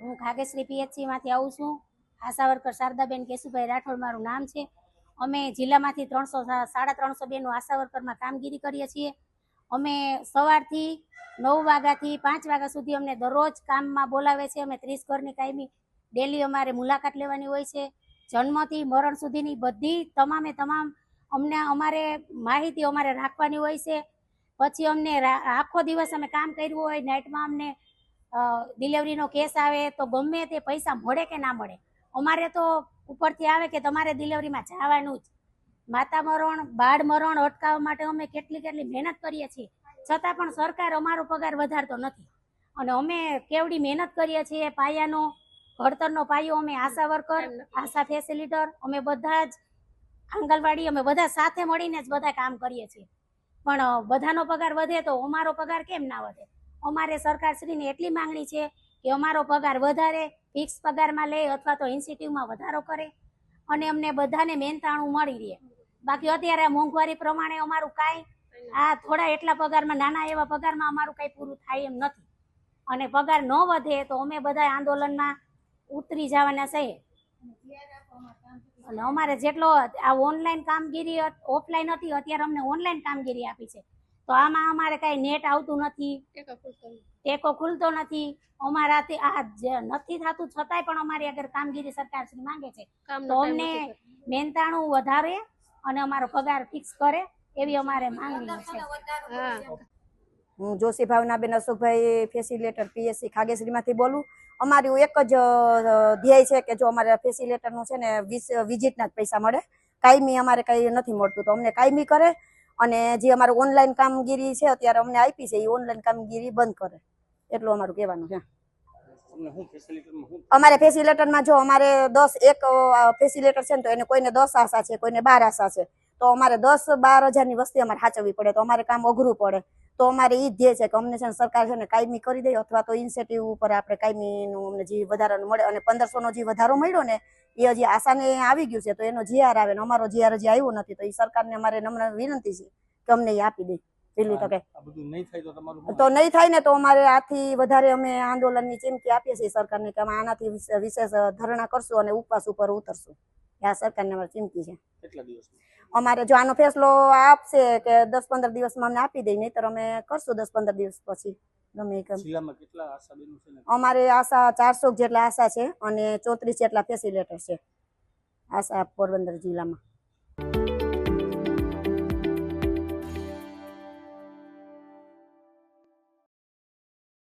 હું ખાગેશ્રી પીએચસીમાંથી આવું છું. આશા વર્કર શારદાબેન કેશુભાઈ રાઠોડ મારું નામ છે. અમે જિલ્લામાંથી ત્રણસો સાડા ત્રણસો બેનું આશા વર્કરમાં કામગીરી કરીએ છીએ. અમે સવારથી નવ વાગ્યાથી પાંચ વાગ્યા સુધી અમને દરરોજ કામમાં બોલાવે છે. અમે ત્રીસ ઘરની કાયમી ડેલી અમારે મુલાકાત લેવાની હોય છે. જન્મથી મરણ સુધીની બધી તમામે તમામ અમને, અમારે માહિતી અમારે રાખવાની હોય છે. પછી અમને આખો દિવસ અમે કામ કર્યું હોય નાઇટમાં અમને ડિલિવરીનો કેસ આવે તો ગમે તે પૈસા મળે કે ના મળે. અમારે તો ઉપરથી આવે કે તમારે ડિલિવરીમાં જવાનું જ. માતા મરણ બાળ મરણ અટકાવવા માટે અમે કેટલી કેટલી મહેનત કરીએ છીએ. છતાં પણ સરકાર અમારો પગાર વધારતો નથી. અને અમે કેવડી મહેનત કરીએ છીએ પાયાનો ઘડતરનો પાયો અમે આશા વર્કર આશા ફેસિલિટર અમે બધા જ આંગણવાડી અમે બધા સાથે મળીને જ બધા કામ કરીએ છીએ. પણ બધાનો પગાર વધે તો અમારો પગાર કેમ ના વધે? અમારે સરકારશ્રીની એટલી માંગણી છે કે અમારો પગાર વધારે ફિક્સ પગારમાં લે અથવા તો ઇન્સ્ટિટ્યૂટમાં વધારો કરે અને અમને બધાને મહેનતાણું મળી રહે. બાકી અત્યારે આ મોંઘવારી પ્રમાણે અમારું કાંઈ, આ થોડા એટલા પગારમાં, નાના એવા પગારમાં અમારું કાંઈ પૂરું થાય એમ નથી. અને પગાર ન વધે તો અમે બધા આંદોલનમાં ઉતરી જવાના છે. અને અમારે જેટલો આ ઓનલાઈન કામગીરી ઓફલાઈન હતી, અત્યારે અમને ઓનલાઈન કામગીરી આપી છે. તો આમાં અમારે કાંઈ નેટ આવતું નથી. ટેકો ખુલતો નથી. અમારાથી આ નથી થતું. છતાંય પણ અમારી આગળ કામગીરી સરકાર શ્રી માંગે છે. તો અમને મહેનતાણું વધારે અને અમારો પગાર ફિક્સ કરે એવી અમારે માંગણી છે. હું જોશી ભાવનાબેન અશોકભાઈ ફેસિલેટર પીએસસી ખાગેશ્રીમાંથી બોલું. અમારું એક જ ધ્યેય છે કે જો અમારે ફેસિલેટરનું છે ને વિઝિટના જ પૈસા મળે. કાયમી અમારે કંઈ નથી મળતું. તો અમને કાયમી કરે અને જે અમારું ઓનલાઈન કામગીરી છે અત્યારે અમને આપી છે એ ઓનલાઈન કામગીરી બંધ કરે. એટલું અમારું કહેવાનું છે અમારે ફેસિલેટરમાં જો અમારે દસ એક ફેસિલેટર છે ને તો એને કોઈને દસ આશા છે કોઈને બાર આશા છે. તો અમારે દસ બાર હજારની વસ્તી અમારે સાચવવી પડે તો અમારે કામ અઘરું પડે. તો અમારે એ ધ્યેય છે કે અમને છે સરકાર છે ને કાયમી કરી દે અથવા તો ઇન્સેટિવ ઉપર આપણે કાયમીનું અમને જે વધારાનું મળે અને પંદરસોનો જે વધારો મળ્યો ને એ હજી આશાને આવી ગયું છે તો એનો જીઆર આવે ને અમારો જીઆર હજી આવ્યો નથી તો એ સરકારને અમારે નમ્ર વિનંતી છે કે અમને એ આપી દે. તકે તો નહીં થાય ને તો અમારે આથી વધારે અમે આંદોલનની ચીમકી આપીએ છીએ સરકારને કે અમે આનાથી વિશેષ ધરણા કરશું અને ઉપવાસ ઉપર ઉતરશું. આ સરકારને અમારી ચીમકી છે. અમારે જો આનો ફેસલો આપશે કે દસ પંદર દિવસમાં અમને આપી દે નહીતર અમે કરશું દસ પંદર દિવસ પછી. ગમે કેમ જિલ્લામાં કેટલા આશા બેનો છે અમારે આશા ચારસો જેટલા આશા છે અને ચોત્રીસ જેટલા ફેસિલેટર છે. આશા પોરબંદર જિલ્લામાં.